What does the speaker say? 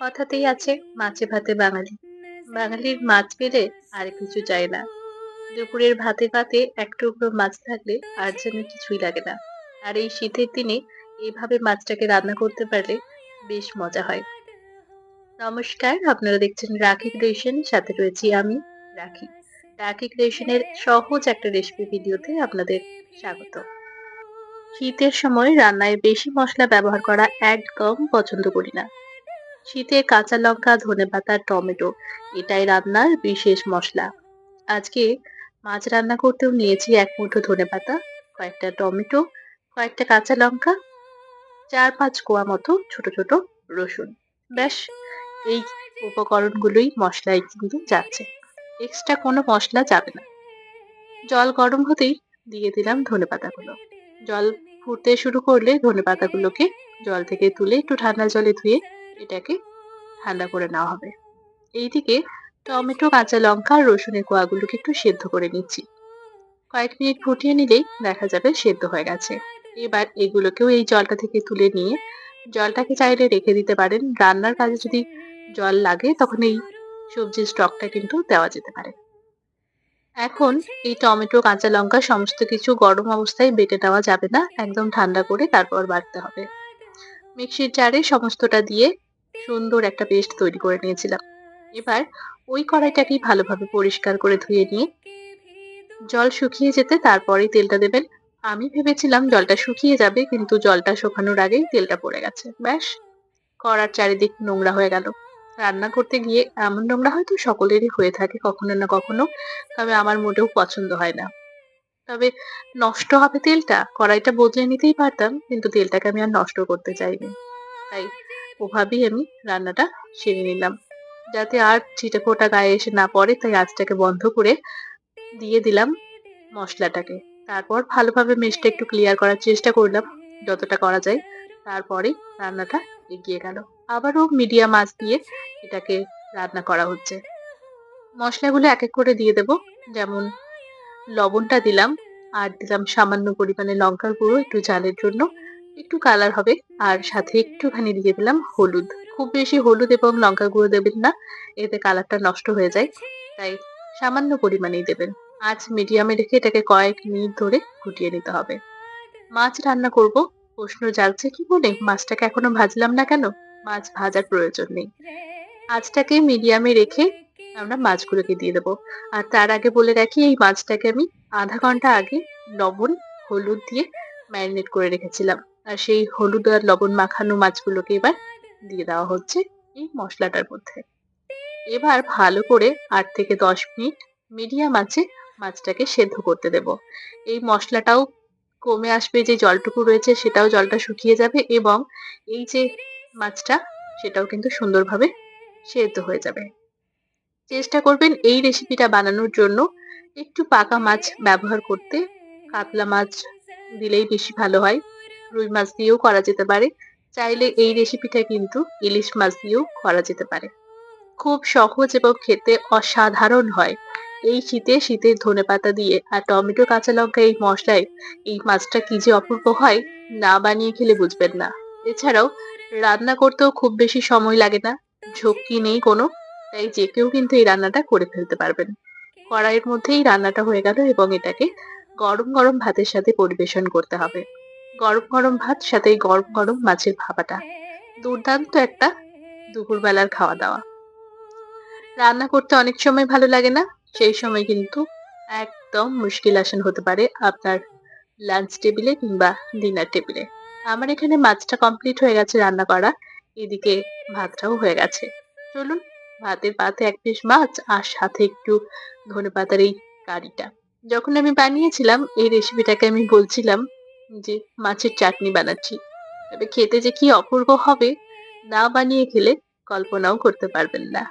কথাতেই আছে মাছে ভাতে বাঙালি। বাঙালির মাছ পেলে আর কিছু চাই না। দুপুরের ভাতে ভাতে এক টুকরো মাছ থাকলে আর যেন কিছুই লাগে না। আর এই শীতের দিনে এইভাবে মাছটাকে রান্না করতে পারলে বেশ মজা হয়। নমস্কার, আপনারা দেখছেন রাখি ক্রিয়েশন, সাথে রয়েছি আমি, রাখি। রাখি ক্রিয়েশনের সহজ একটা রেসিপি ভিডিওতে আপনাদের স্বাগত। শীতের সময় রান্নায় বেশি মশলা ব্যবহার করা একদম পছন্দ করি না। শীতে কাঁচা লঙ্কা ধনেপাতা টমেটো, এটাই রান্নার বিশেষ মশলা। আজকে মাছ রান্না করতেও নিয়েছি এক মুঠো ধনেপাতা কয়েকটা টমেটো, কয়েকটা কাঁচা লঙ্কা, চার পাঁচ কোয়া মতো ছোট ছোট রসুন। ব্যাস, এই উপকরণগুলোই মশলায় কিন্তু যাচ্ছে। এক্সট্রা কোনো মশলা যাবে না। জল গরম হতেই দিয়ে দিলাম ধনে ধনেপাতাগুলো জল ফুটতে শুরু করলে ধনে ধনেপাতাগুলোকে জল থেকে তুলে একটু ঠান্ডা জলে ধুয়ে এটাকে ঠান্ডা করে নেওয়া হবে। এইদিকে টমেটো, কাঁচা লঙ্কা আর রসুনের কোয়াগুলোকে একটু সেদ্ধ করে নিচ্ছি। কয়েক মিনিট ফুটিয়ে নিলেই দেখা যাবে সেদ্ধ হয়ে গেছে। এবার এগুলোকেও এই জলটা থেকে তুলে নিয়ে জলটাকে চাইলে রেখে দিতে পারেন। রান্নার কাজে যদি জল লাগে তখন এই সবজির স্টকটা কিন্তু দেওয়া যেতে পারে। এখন এই টমেটো, কাঁচা লঙ্কা সমস্ত কিছু গরম অবস্থায় বেটে নেওয়া যাবে না। একদম ঠান্ডা করে তারপর বাটতে হবে। মিক্সির জারে সমস্তটা দিয়ে সুন্দর একটা পেস্ট তৈরি করে নিয়েছিলাম। এবার ওই কড়াইটাকেই ভালোভাবে পরিষ্কার করে ধুয়ে নিয়ে জল শুকিয়ে যেতে তারপরেই তেলটা দেবেন। আমি ভেবেছিলাম জলটা শুকিয়ে যাবে, কিন্তু জলটা শুকানোর আগেই তেলটা পড়ে গেছে। ব্যাস, কড়ার চারিদিক নোংরা হয়ে গেল। রান্না করতে গিয়ে এমন নোংরা হয়তো সকলেরই হয়ে থাকে কখনো না কখনো, তবে আমার মোটেও পছন্দ হয় না। তবে নষ্ট হবে তেলটা, কড়াইটা বদলে নিতেই পারতাম, কিন্তু তেলটাকে আমি আর নষ্ট করতে চাইনি। তাই ওভাবেই আমি রান্নাটা সেরে নিলাম। যাতে আর ছিটে ফোটা গায়ে এসে না পড়ে, তাই আঁচটাকে বন্ধ করে দিয়ে দিলাম মশলাটাকে। তারপর ভালোভাবে মেশটা একটু ক্লিয়ার করার চেষ্টা করলাম, যতটা করা যায়। তারপরে রান্নাটা এগিয়ে গেল। আবারও মিডিয়াম আঁচ দিয়ে এটাকে রান্না করা হচ্ছে। মশলাগুলো এক এক করে দিয়ে দেব। যেমন লবণটা দিলাম, আর দিলাম সামান্য পরিমাণে লঙ্কার গুঁড়ো একটু ঝালের জন্য। একটু কালার হবে, আর সাথে একটুখানি দিয়ে দিলাম হলুদ। খুব বেশি হলুদ এবং লঙ্কা গুঁড়ো দেবেন না, এতে কালারটা নষ্ট হয়ে যায়, তাই সামান্য পরিমাণেই দেবেন। আঁচ মিডিয়ামে রেখে এটাকে কয়েক মিনিট ধরে ফুটিয়ে নিতে হবে। মাছ রান্না করব, প্রশ্ন জাগছে কি বলে? মাছটাকে এখনও ভাজলাম না কেন? মাছ ভাজার প্রয়োজন নেই। আঁচটাকে মিডিয়ামে রেখে আমরা মাছগুলোকে দিয়ে দেবো। আর তার আগে বলে রাখি, এই মাছটাকে আমি আধা ঘণ্টা আগে লবণ, হলুদ দিয়ে ম্যারিনেট করে রেখেছিলাম। আর সেই হলুদ আর লবণ মাখানো মাছগুলোকে এবার দিয়ে দেওয়া হচ্ছে এই মশলাটার মধ্যে। এবার ভালো করে আট থেকে দশ মিনিট মিডিয়াম আছে মাছটাকে সেদ্ধ করতে দেব। এই মশলাটাও কমে আসবে যে জলটুকু রয়েছে সেটাও জলটা শুকিয়ে যাবে এবং এই যে মাছটা সেটাও কিন্তু সুন্দরভাবে সেদ্ধ হয়ে যাবে। চেষ্টা করবেন এই রেসিপিটা বানানোর জন্য একটু পাকা মাছ ব্যবহার করতে। কাতলা মাছ দিলেই বেশি ভালো হয়। রুই মাছ দিয়েও করা যেতে পারে। চাইলে এই রেসিপিটা কিন্তু ইলিশ মাছ দিয়েও করা যেতে পারে। খুব সহজ এবং খেতে অসাধারণ হয়। এই শীতে শীতের ধনে পাতা দিয়ে আর টমেটো, কাঁচা লঙ্কা এই মশলায় এই মাছটা কি যে অপূর্ব হয়, না বানিয়ে খেলে বুঝবেন না। এছাড়াও রান্না করতেও খুব বেশি সময় লাগে না, ঝক্কি নেই কোনো, তাই যে কেউ কিন্তু এই রান্নাটা করে ফেলতে পারবেন। কড়াইয়ের মধ্যেই রান্নাটা হয়ে গেল এবং এটাকে গরম গরম ভাতের সাথে পরিবেশন করতে হবে। গরম গরম ভাত, সাথে গরম গরম মাছের ভাপাটা। দুর্দান্ত একটা দুপুরবেলার খাওয়া দাওয়া রান্না করতে অনেক সময় ভালো লাগে না, সেই সময় কিন্তু একদম মুশকিল আসন হতে পারে আপনার লাঞ্চ টেবিলে কিংবা ডিনার টেবিলে আমার এখানে মাছটা কমপ্লিট হয়ে গেছে রান্না করা, এদিকে ভাতটাও হয়ে গেছে। চলুন, ভাতের পাতে এক পিস মাছ আর সাথে একটু ধনে পাতার এই কারিটা। যখন আমি বানিয়েছিলাম, এই রেসিপিটাকে আমি বলছিলাম যে মাছের চাটনি বানাচ্ছি। তবে খেতে যে কি অপূর্ব হবে, না বানিয়ে খেলে কল্পনাও করতে পারবেন না।